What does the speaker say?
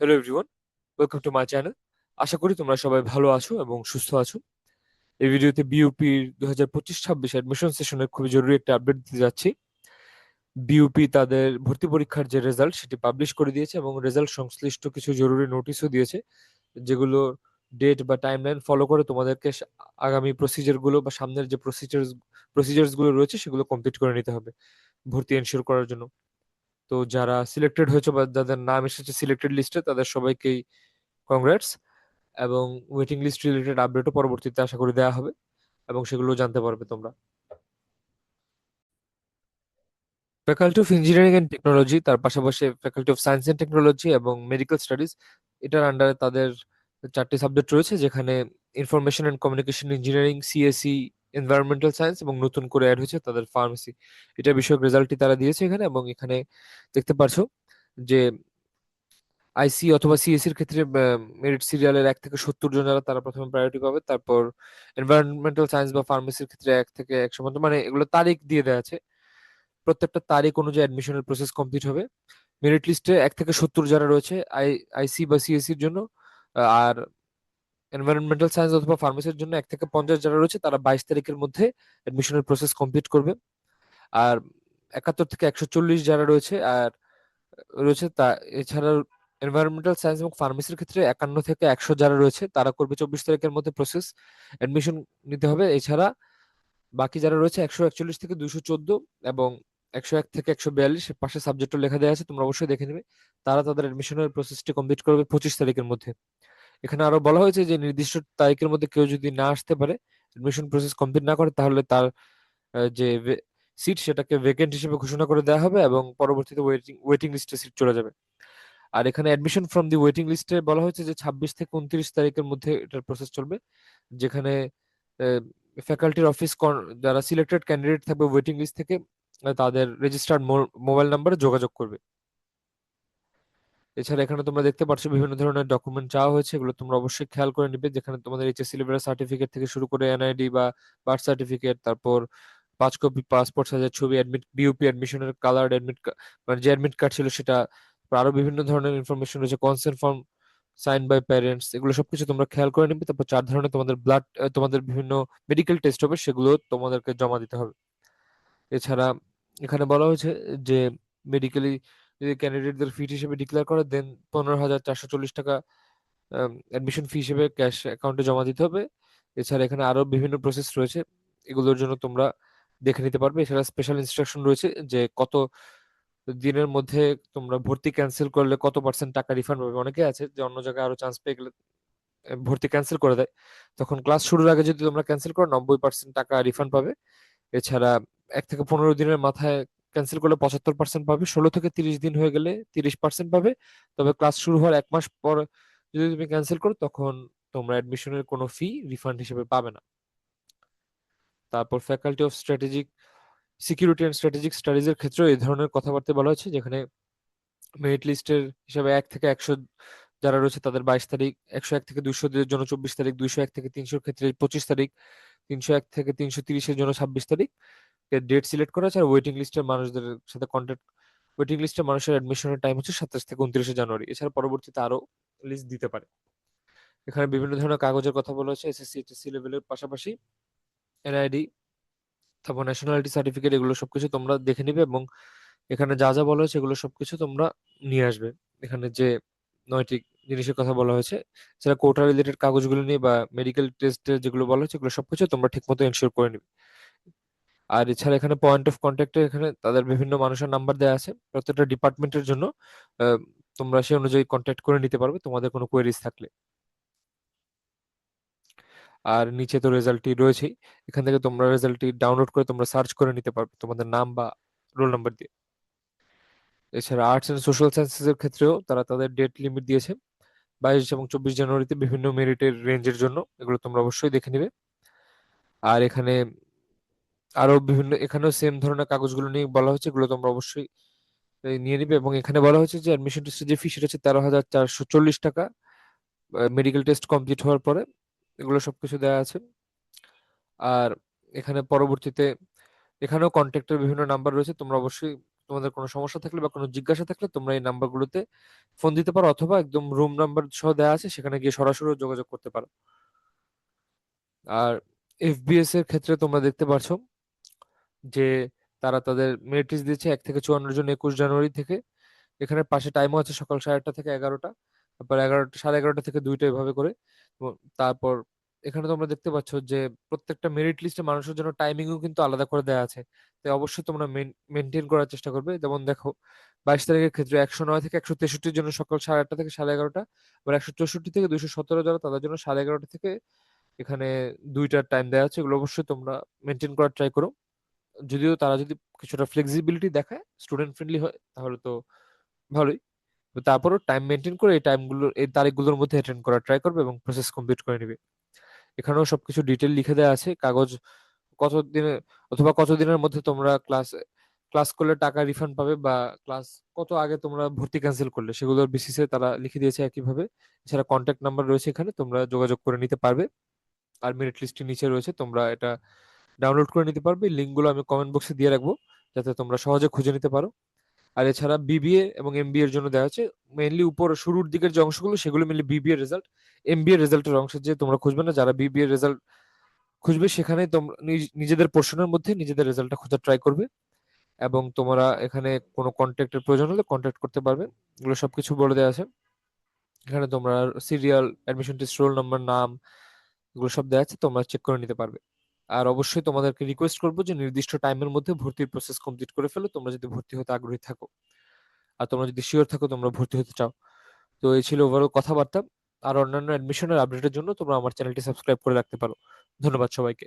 Hello everyone welcome to my channel আশা করি তোমরা সবাই ভালো আছো এবং সুস্থ আছো। এই ভিডিওতে বিইউপির দু হাজার পঁচিশ ছাব্বিশ অ্যাডমিশন সেশনের খুবই জরুরি একটা আপডেট দিতে যাচ্ছি। বিউপি তাদের ভর্তি পরীক্ষার যে রেজাল্ট সেটি পাবলিশ করে দিয়েছে এবং রেজাল্ট সংশ্লিষ্ট কিছু জরুরি নোটিশও দিয়েছে, যেগুলো ডেট বা টাইমলাইন ফলো করে তোমাদেরকে আগামী প্রসিজারগুলো বা সামনের যে প্রসিজার্স প্রসিজার্সগুলো রয়েছে সেগুলো কমপ্লিট করে নিতে হবে, ভর্তি এনশিওর করার জন্য। তো যারা সিলেক্টেড হয়েছে বা যাদের নাম এসেছে সিলেক্টেড লিস্টে তাদের সবাইকেই কংগ্রেটস এবং ওয়েটিং লিস্ট রিলেটেড আপডেটও পরবর্তীতে আশা করি দেওয়া হবে এবং সেগুলো জানতে পারবে তোমরা। Faculty of engineering and technology তার পাশাপাশি faculty of science and technology এবং মেডিকেল স্টাডিজ এটার আন্ডারে তাদের চারটি সাবজেক্ট রয়েছে, যেখানে information and communication engineering CSE environmental science এবং নতুন করে অ্যাড হয়েছে তাদের ফার্মেসি এটা বিষয়ক রেজাল্টটি তারা দিয়েছে এখানে এবং এখানে দেখতে পারছ যে আইসি অথবা সিএসির ক্ষেত্রে মেরিট সিরিয়ালের এক থেকে সত্তর জন যারা, তারা প্রথমে প্রায়োরিটি পাবে। তারপর এনভায়রনমেন্টাল সায়েন্স বা ফার্মেসির ক্ষেত্রে এক থেকে একশো পর্যন্ত মানে এগুলো তারিখ দিয়ে দেওয়া আছে। প্রত্যেকটা তারিখ অনুযায়ী অ্যাডমিশনের প্রসেস কমপ্লিট হবে। মেরিট লিস্টে এক থেকে সত্তর যারা রয়েছে আই আইসি বা সিএসির জন্য আর এনভায়রনমেন্টাল সায়েন্স অথবা ফার্মেসির জন্য এক থেকে পঞ্চাশ যারা রয়েছে, তারা বাইশ তারিখের মধ্যে অ্যাডমিশনের প্রসেস কমপ্লিট করবে। আর একাত্তর থেকে একশো চল্লিশ যারা রয়েছে, আর রয়েছে তা এছাড়া এনভায়রনমেন্টাল সায়েন্স এবং ফার্মেসির ক্ষেত্রে একান্ন থেকে একশো যারা রয়েছে, তারা করবে চব্বিশ তারিখের মধ্যে প্রসেস অ্যাডমিশন নিতে হবে। এছাড়া বাকি যারা রয়েছে, একশো একচল্লিশ থেকে দুশো চোদ্দ এবং একশো এক থেকে একশো বিয়াল্লিশ পাশে সাবজেক্টও লেখা দেওয়া আছে, তোমরা অবশ্যই দেখে নেবে। তারা তাদের অ্যাডমিশনের প্রসেসটি কমপ্লিট করবে পঁচিশ তারিখের মধ্যে। এখানে আরও বলা হয়েছে যে নির্দিষ্ট তারিখের মধ্যে কেউ যদি না আসতে পারে এডমিশন প্রসেস কমপ্লিট না করে, তাহলে তার যে সিট সেটাকে ভেকেন্ট হিসেবে ঘোষণা করে দেওয়া হবে এবং পরবর্তীতে ওয়েটিং ওয়েটিং লিস্টে সিট চলে যাবে। আর এখানে অ্যাডমিশন ফ্রম দি ওয়েটিং লিস্টে বলা হয়েছে যে ছাব্বিশ থেকে উনত্রিশ তারিখের মধ্যে এটার প্রসেস চলবে, যেখানে ফ্যাকাল্টির অফিস যারা সিলেক্টেড ক্যান্ডিডেট থাকবে ওয়েটিং লিস্ট থেকে, তাদের রেজিস্টার্ড মোবাইল নাম্বারে যোগাযোগ করবে। এছাড়া এখানে তোমরা দেখতে পাচ্ছ বিভিন্ন ধরনের ডকুমেন্ট চাওয়া হয়েছে, এগুলো তোমরা অবশ্যই খেয়াল করে নিবে। যেখানে তোমাদের এইচএসসি লেভেলের সার্টিফিকেট থেকে শুরু করে এনআইডি বা বার্থ সার্টিফিকেট তারপর পাঁচ কপি পাসপোর্ট সাইজের ছবি অ্যাডমিট বিইউপি অ্যাডমিশনের কালার অ্যাডমিট মানে যে অ্যাডমিট কার্ড ছিল সেটা, আরও বিভিন্ন ধরনের ইনফরমেশন রয়েছে consent form sign by parents এগুলো সবকিছু তোমরা খেয়াল করে নিবে। তারপর চার ধরনের তোমাদের ব্লাড তোমাদের বিভিন্ন মেডিকেল টেস্ট হবে, সেগুলো তোমাদেরকে জমা দিতে হবে। এছাড়া এখানে বলা হয়েছে যে মেডিকেলি যদি ক্যান্ডিডেটদের ফি হিসেবে ডিক্লেয়ার করে দেন পনেরো হাজার চারশো চল্লিশ টাকা অ্যাডমিশন ফি হিসেবে ক্যাশ অ্যাকাউন্টে জমা দিতে হবে। এছাড়া এখানে আরও বিভিন্ন প্রসেস রয়েছে, এগুলোর জন্য তোমরা দেখে নিতে পারবে। এছাড়া স্পেশাল ইনস্ট্রাকশন রয়েছে যে কত দিনের মধ্যে তোমরা ভর্তি ক্যান্সেল করলে কত পার্সেন্ট টাকা রিফান্ড পাবে। অনেকে আছে যে অন্য জায়গায় আরও চান্স পেয়ে গেলে ভর্তি ক্যান্সেল করে দেয়। তখন ক্লাস শুরুর আগে যদি তোমরা ক্যান্সেল করো, নব্বই পার্সেন্ট টাকা রিফান্ড পাবে। এছাড়া এক থেকে পনেরো দিনের মাথায় ক্যান্সেল করলে পঁচাত্তর পার্সেন্ট পাবে, ষোলো থেকে তিরিশ দিন হয়ে গেলে তিরিশ পার্সেন্ট পাবে। তবে ক্লাস শুরু হওয়ার এক মাস পর যদি তুমি ক্যান্সেল করো, তখন তোমরা অ্যাডমিশনের কোনো ফি রিফান্ড হিসেবে পাবে না। তারপর faculty of strategic security and strategic studies এর ক্ষেত্রেও এই ধরনের কথাবার্তা বলা হয়েছে, যেখানে মেরিট লিস্টের হিসাবে এক থেকে একশো যারা রয়েছে, তাদের বাইশ তারিখ, একশো এক থেকে দুইশো এর জন্য চব্বিশ তারিখ, দুইশো এক থেকে তিনশোর ক্ষেত্রে পঁচিশ তারিখ, তিনশো এক থেকে তিনশো তিরিশের জন্য ছাব্বিশ তারিখ। ডেট সিলেক্ট করা আছে আর ওয়েটিং লিস্টের মানুষদের সাথে কন্ট্যাক্ট ওয়েটিং লিস্টের মানুষের অ্যাডমিশনের টাইম হচ্ছে সাতাশ থেকে উনত্রিশে জানুয়ারি। এছাড়া পরবর্তীতে আরও লিস্ট দিতে পারে। এখানে বিভিন্ন ধরনের কাগজের কথা বলা হয়েছে এসএসসি এইচএসসি লেভেলের পাশাপাশি এনআইডি তারপর ন্যাশনালিটি সার্টিফিকেট এগুলো সবকিছু তোমরা দেখে নিবে এবং এখানে যা যা বলা হয়েছে এগুলো সবকিছু তোমরা নিয়ে আসবে। এখানে যে নয়টি জিনিসের কথা বলা হয়েছে সেটা কোটা রিলেটেড কাগজগুলো নিয়ে বা মেডিকেল টেস্টের যেগুলো বলা হয়েছে, এগুলো সবকিছু তোমরা ঠিকমতো এনশিওর করে নিবে। আর এছাড়া এখানে পয়েন্ট অফ কন্ট্যাক্টে এখানে তাদের বিভিন্ন মানুষের নাম্বার দেওয়া আছে। প্রত্যেকটা ডিপার্টমেন্টের জন্য তোমরা সেই অনুযায়ী কন্ট্যাক্ট করে নিতে পারবে, তোমাদের কোনো কোয়েরিজ থাকলে। আর নিচে তো রেজাল্টটি রয়েছেই। এখান থেকে তোমরা রেজাল্টটি ডাউনলোড করে তোমরা সার্চ করে নিতে পারবে তোমাদের নাম বা রোল নাম্বার দিয়ে। এছাড়া আর্টস এন্ড সোশ্যাল সায়েন্সেসের ক্ষেত্রেও তারা তাদের ডেট লিমিট দিয়েছে। বাইশ এবং চব্বিশ জানুয়ারিতে বিভিন্ন মেরিটের রেঞ্জের জন্য। এগুলো তোমরা অবশ্যই দেখে নিবে। আর এখানে আরও বিভিন্ন, এখানেও সেম ধরনের কাগজগুলো নিয়ে বলা হচ্ছে এগুলো তোমরা অবশ্যই নিয়ে নিবে। এবং এখানে বলা হচ্ছে যে অ্যাডমিশন টেস্টের যে ফি সেটা হচ্ছে তেরো হাজার চারশো চল্লিশ টাকা মেডিকেল টেস্ট কমপ্লিট হওয়ার পরে এগুলো সবকিছু দেওয়া আছে। আর এখানে পরবর্তীতে, এখানেও কন্ট্যাক্টের বিভিন্ন নাম্বার রয়েছে, তোমরা অবশ্যই তোমাদের কোনো সমস্যা থাকলে বা কোনো জিজ্ঞাসা থাকলে তোমরা এই নাম্বারগুলোতে ফোন দিতে পারো, অথবা একদম রুম নাম্বার সহ দেওয়া আছে, সেখানে গিয়ে সরাসরি যোগাযোগ করতে পারো। আর এফবিএস এর ক্ষেত্রে তোমরা দেখতে পারছ যে তারা তাদের লিস্ট দিয়েছে এক থেকে চুয়ান্ন জন একুশ জানুয়ারি থেকে। এখানে পাশে টাইমও আছে সকাল সাড়ে আটটা থেকে এগারোটা। তারপর এগারোটা সাড়ে এগারোটা থেকে দুইটা এভাবে করে। তারপর এখানে তোমরা দেখতে পাচ্ছ যে প্রত্যেকটা মেরিট লিস্টে মানুষের জন্য টাইমিংও কিন্তু আলাদা করে দেওয়া আছে। তাই অবশ্যই তোমরা মেনটেন করার চেষ্টা করবে। যেমন দেখো, বাইশ তারিখের ক্ষেত্রে একশো নয় থেকে একশো তেষট্টির জন্য সকাল সাড়ে আটটা থেকে সাড়ে এগারোটা। আবার একশো চৌষট্টি থেকে দুইশো সতেরো যারা, তাদের জন্য সাড়ে এগারোটা থেকে এখানে দুইটার টাইম দেওয়া আছে। এগুলো অবশ্যই তোমরা মেনটেন করার ট্রাই করো। যদিও তারা যদি কিছুটা ফ্লেক্সিবিলিটি দেখায় স্টুডেন্ট ফ্রেন্ডলি হয়, তাহলে তো ভালোই। তারপরও টাইম মেনটেন করে এই টাইমগুলোর এই তারিখগুলোর মধ্যে অ্যাটেন্ড করার ট্রাই করবে এবং প্রসেস কমপ্লিট করে নেবে। এখানেও সবকিছু ডিটেল লিখে দেওয়া আছে, কাগজ কত দিনে অথবা কত দিনের মধ্যে তোমরা ক্লাস ক্লাস করলে টাকা রিফান্ড পাবে বা ক্লাস কত আগে তোমরা ভর্তি ক্যান্সেল করলে, সেগুলোর বেসিসে তারা লিখে দিয়েছে একইভাবে। এছাড়া কন্ট্যাক্ট নাম্বার রয়েছে এখানে, তোমরা যোগাযোগ করে নিতে পারবে। আর মেরিট লিস্টের নিচে রয়েছে, তোমরা এটা ডাউনলোড করে নিতে পারবে। লিঙ্কগুলো আমি কমেন্ট বক্সে দিয়ে রাখব, যাতে তোমরা সহজে খুঁজে নিতে পারো। আর এছাড়া বিবিএ এবং এমবিএ এর জন্য দেওয়া আছে। মেইনলি উপর শুরুর দিকের যে অংশগুলো, সেগুলো মেনলি বিবিএ রেজাল্ট এমবিএ রেজাল্টের অংশ যে তোমরা খুঁজবে না, যারা বিবিএ রেজাল্ট খুঁজবে সেখানে তোমরা নিজেদের পোর্শনের মধ্যে নিজেদের রেজাল্টটা খোঁজার ট্রাই করবে। এবং তোমরা এখানে কোনো কন্ট্যাক্টের প্রয়োজন হলে কন্ট্যাক্ট করতে পারবে। এগুলো সবকিছু বলে দেওয়া আছে। এখানে তোমরা serial admission test roll number নাম, এগুলো সব দেওয়া আছে। তোমরা চেক করে নিতে পারবে। আর অবশ্যই তোমাদেরকে রিকোয়েস্ট করব যে নির্দিষ্ট টাইমের মধ্যে ভর্তির প্রসেস কমপ্লিট করে ফেলো। তোমরা যদি ভর্তি হতে আগ্রহী থাকো আর তোমরা যদি শিওর থাকো তোমরা ভর্তি হতে চাও। তো এই ছিল ওভারঅল কথাবার্তা। আর অন্যান্য অ্যাডমিশনের আপডেটের জন্য তোমরা আমার চ্যানেলটি সাবস্ক্রাইব করে রাখতে পারো। ধন্যবাদ সবাইকে।